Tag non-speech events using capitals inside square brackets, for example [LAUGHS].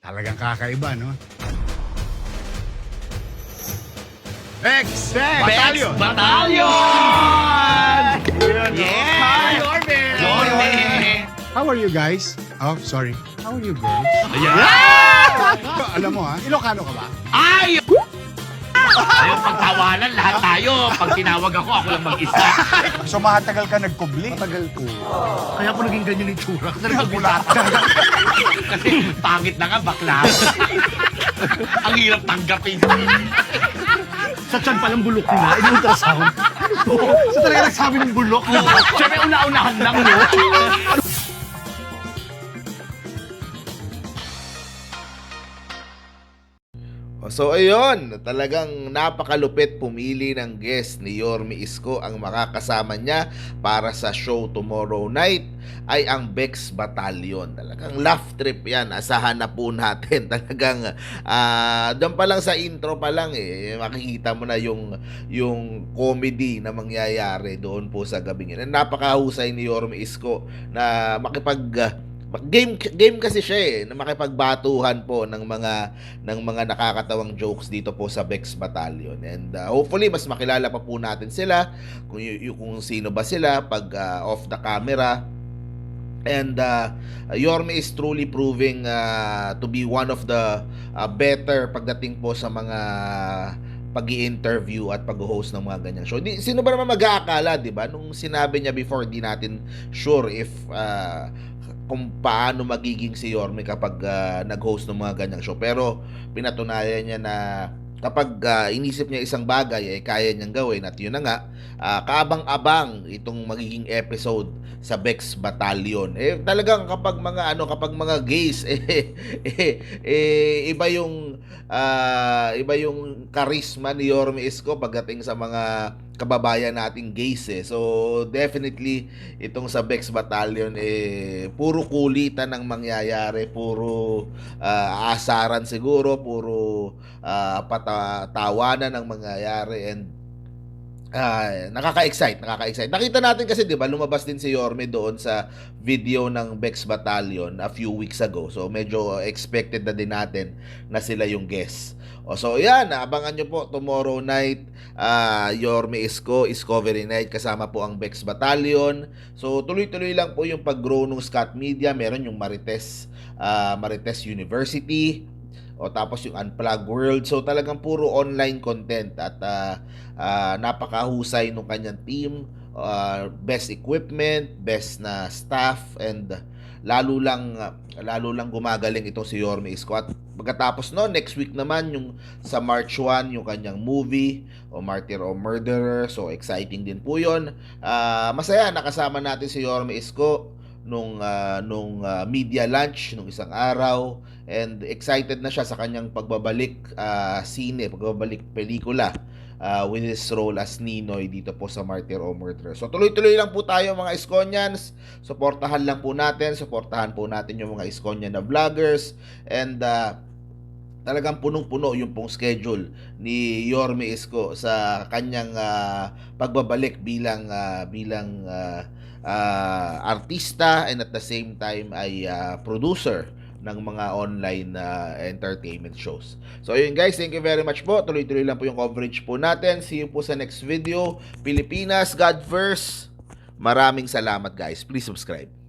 Talagang kakaiba, no? Bex! Batalyon! Batalyon! Yes! Hi, Yorme! Yorme! How are you guys? Oh, sorry. How are you girls? Ayan! [LAUGHS] Alam mo ha, Ilocano ka ba? Ay! Ayun, pagtawanan lahat tayo. Pag tinawag ako, ako lang mag-isa. So mahatagal ka nagkubli? Matagal po. Kaya po naging ganyan yung tsura ko. Nagkagulat. Kasi pangit na nga, bakla. Ang hirap tanggapin. Sa tiyan palang bulok nila, in-ultrasound. so [LAUGHS] talaga nagsabi ng bulok. Siyempre, una-unahan lang, no? So ayun, talagang napakalupit pumili ng guest ni Yorme Isko ang makakasama niya para sa show tomorrow night ay ang Bex Battalion. Talagang laugh trip yan. Asahan na po natin. [LAUGHS] Talagang ah doon pa lang sa intro pa lang eh makikita mo na yung yung comedy na mangyayari doon po sa gabing yun. Napakahusay ni Yorme Isko na makipag game game kasi siya eh na makipagbatuhan po ng mga ng mga nakakatawang jokes dito po sa Bex Battalion and uh, hopefully mas makilala pa po natin sila kung kung sino ba sila pag uh, off the camera and uh, Yorme is truly proving uh, to be one of the uh, better pagdating po sa mga pag interview at pag-host ng mga ganyang show. Di, sino ba naman mag-aakala, di ba? Nung sinabi niya before, di natin sure if uh, kung paano magiging si Yorme kapag ah, nag-host ng mga ganyang show. Pero pinatunayan niya na kapag ah, inisip niya isang bagay ay kaya niyang gawin at yun na nga ah, kaabang-abang itong magiging episode sa Bex Battalion. Eh talagang kapag mga ano kapag mga gays [LAUGHS] eh, eh, eh iba yung ah, iba yung karisma ni Yorme Isko pagdating sa mga kababayan nating gays eh. So definitely itong sa Bex Battalion eh puro kulitan ang mangyayari, puro ah, asaran siguro, puro ah, patatawanan ang mangyayari. And ah, nakaka-excite, nakaka-excite. Nakita natin kasi 'di ba, lumabas din si Yorme doon sa video ng Bex Battalion a few weeks ago. So medyo expected na din natin na sila yung guests. O so yan, abangan nyo po tomorrow night ah Yorme Isko, Discovery Night kasama po ang Bex Battalion. So tuloy-tuloy lang po yung pag-grow ng Scott Media. Meron yung Marites ah, Marites University o tapos yung Unplug World. So talagang puro online content at ah, ah, napakahusay ng kanyang team. Ah, best equipment, best na staff and lalo lang lalo lang gumagaling itong si Yorme Isko at pagkatapos no next week naman yung sa March 1 yung kanyang movie o Martyr o Murderer so exciting din po yon Ah, masaya nakasama natin si Yorme Isko nung ah, nung ah, media lunch nung isang araw and excited na siya sa kanyang pagbabalik ah, sine pagbabalik pelikula ah, with his role as Ninoy dito po sa Martyr o Murderer. So tuloy-tuloy lang po tayo mga Iskonians. Suportahan lang po natin, suportahan po natin yung mga Iskonian na vloggers and ah, talagang punong-puno yung pong schedule ni Yorme Isko sa kanyang ah, pagbabalik bilang ah, bilang ah, ah, artista and at the same time ay ah, producer ng mga online na entertainment shows. So ayun guys, thank you very much po. Tuloy-tuloy lang po yung coverage po natin. See you po sa next video. Pilipinas, God first. Maraming salamat guys. Please subscribe.